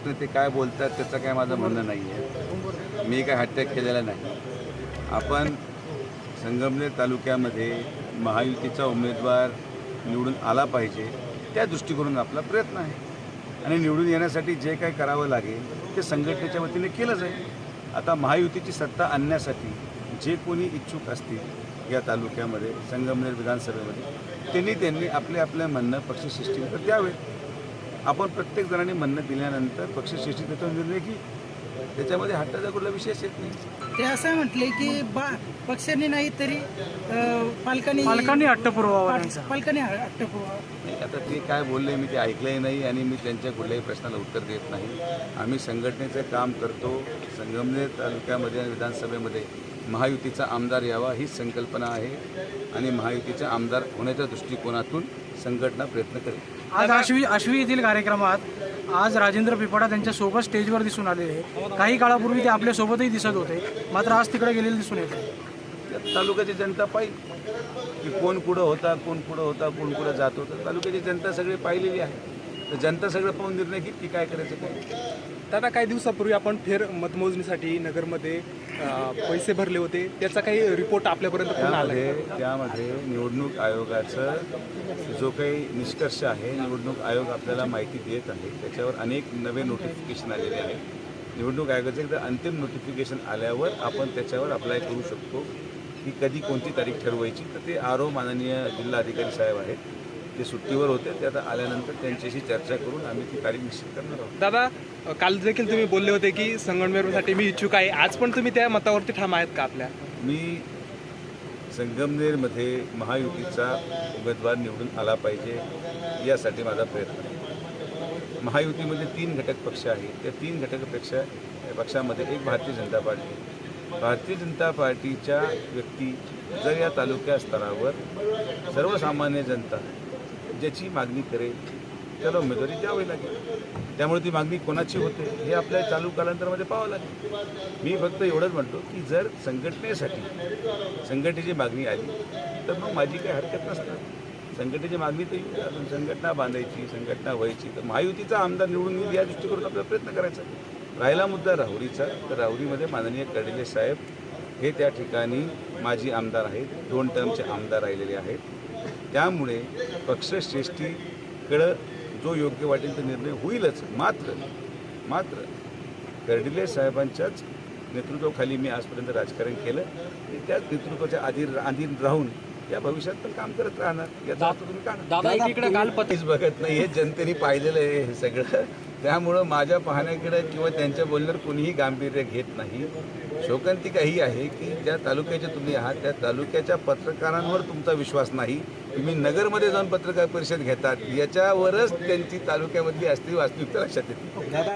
प्रश्न ते काय बोलतात त्याचं काय माझं म्हणणं नाही आहे मी काय हट्टॅक केलेला नाही. आपण संगमनेर तालुक्यामध्ये महायुतीचा उमेदवार निवडून आला पाहिजे त्या दृष्टिकोनातून आपला प्रयत्न आहे. आणि निवडून येण्यासाठी जे काय करावं लागेल ते संघटनेच्या वतीने केलं जाईल. आता महायुतीची सत्ता आणण्यासाठी जे कोणी इच्छुक असतील या तालुक्यामध्ये संगमनेर विधानसभेमध्ये त्यांनी त्यांनी आपले आपले म्हणणं पक्षश्रेष्ठींकडे द्यावे आपण प्रत्येक जणांनी म्हणणं दिल्यानंतर पक्षश्रेष्ठी त्याचा निर्णय घे त्याच्यामध्ये हट्टाचा कुठला विषयच येत नाही. ते असं म्हटले की बा पक्षांनी नाही तरी पालकांनी पालकांनी हट्ट पुरवावा पालकांनी हट्ट पुरवावा नाही, आता ते काय बोलले मी ते ऐकलंही नाही आणि मी त्यांच्या कुठल्याही प्रश्नाला उत्तर देत नाही. आम्ही संघटनेचं काम करतो संगमनेर तालुक्यामध्ये आणि विधानसभेमध्ये. महायुतीचा आमदार यावा हीच संकल्पना आहे आणि महायुतीचा आमदार होण्याच्या दृष्टिकोनातून संघटना प्रयत्न करेल. आज आश्वी आश्वी येथील कार्यक्रमात आज राजेंद्र पिपाडा त्यांच्यासोबत स्टेजवर दिसून आलेले काही काळापूर्वी ते आपल्या सोबतही दिसत होते. मात्र आज तिकडे गेलेले दिसून येत तालुक्याची जनता पाहिजे की कोण कुठं होता कोण कुठं होता कोण कुठं जात होतं. तालुक्याची जनता सगळी पाहिलेली आहे. तर जनता सगळं पाहून निर्णय घेत की काय करायचं काय. दादा काही दिवसापूर्वी आपण फेर मतमोजणीसाठी नगरमध्ये पैसे भरले होते त्याचा काही रिपोर्ट आपल्यापर्यंत त्यामध्ये त्यामध्ये निवडणूक आयोगाचं जो काही निष्कर्ष आहे निवडणूक आयोग आपल्याला माहिती देत आहे. त्याच्यावर अनेक नवे नोटिफिकेशन आलेले आहेत. निवडणूक आयोगाचं एकदा अंतिम नोटिफिकेशन आल्यावर आपण त्याच्यावर अप्लाय करू शकतो की कधी कोणती तारीख ठरवायची. तर ते आरो माननीय जिल्हाधिकारी साहेब आहेत. ते सुट्टीवर होते ते आता आल्यानंतर त्यांच्याशी चर्चा करून आम्ही ती तारीख निश्चित करणार आहोत. दादा काल देखील तुम्ही बोलले होते की संगमनेरसाठी मी इच्छुक आहे. आज पण तुम्ही त्या मतावरती ठाम आहेत का आपल्या? मी संगमनेरमध्ये महायुतीचा उमेदवार निवडून आला पाहिजे यासाठी माझा प्रयत्न आहे. महायुतीमध्ये तीन घटक पक्ष आहेत. त्या तीन घटक पक्ष पक्षामध्ये एक भारतीय जनता पार्टी. भारतीय जनता पार्टीच्या व्यक्ती जर या तालुक्या स्तरावर सर्वसामान्य जनता ज्याची मागणी करेल त्याला उमेदवारी द्यावी लागेल. त्यामुळे ती मागणी कोणाची होते हे आपल्या चालू कालांतरामध्ये पाहावं लागेल. मी फक्त एवढंच म्हणतो की जर संघटनेसाठी संघटनेची मागणी आली तर मग माझी काही हरकत नसतात संघटनेची मागणी तर येऊ अजून संघटना बांधायची संघटना व्हायची तर महायुतीचा आमदार निवडून येईल या दृष्टीकोनातून आपला प्रयत्न करायचा राहिला मुद्दा राहुरीचा तर राहुरीमध्ये माननीय कर्डिले साहेब हे त्या ठिकाणी माजी आमदार आहेत दोन टर्मचे आमदार राहिलेले आहेत. त्यामुळे पक्षश्रेष्ठीकडं जो योग्य वाटेल तो निर्णय होईलच. मात्र मात्र कर्डिले साहेबांच्याच नेतृत्वाखाली मी आजपर्यंत राजकारण केलं. आणि त्याच नेतृत्वाच्या अधीन अधीन राहून या भविष्यात पण काम करत राहणार. याचा अर्थ तुम्ही काढा. बघत नाही हे जनतेने पाहिलेलं आहे हे सगळं. त्यामुळं माझ्या पाहण्याकडे किंवा त्यांच्या बोलण्यावर कोणीही गांभीर्य घेत नाही. शोकांतिका ही आहे की ज्या तालुक्याचे तुम्ही आहात त्या तालुक्याच्या पत्रकारांवर तुमचा विश्वास नाही. तुम्ही नगरमध्ये जाऊन पत्रकार परिषद घेतात याच्यावरच त्यांची तालुक्यामधली असती वास्तविकता लक्षात येते.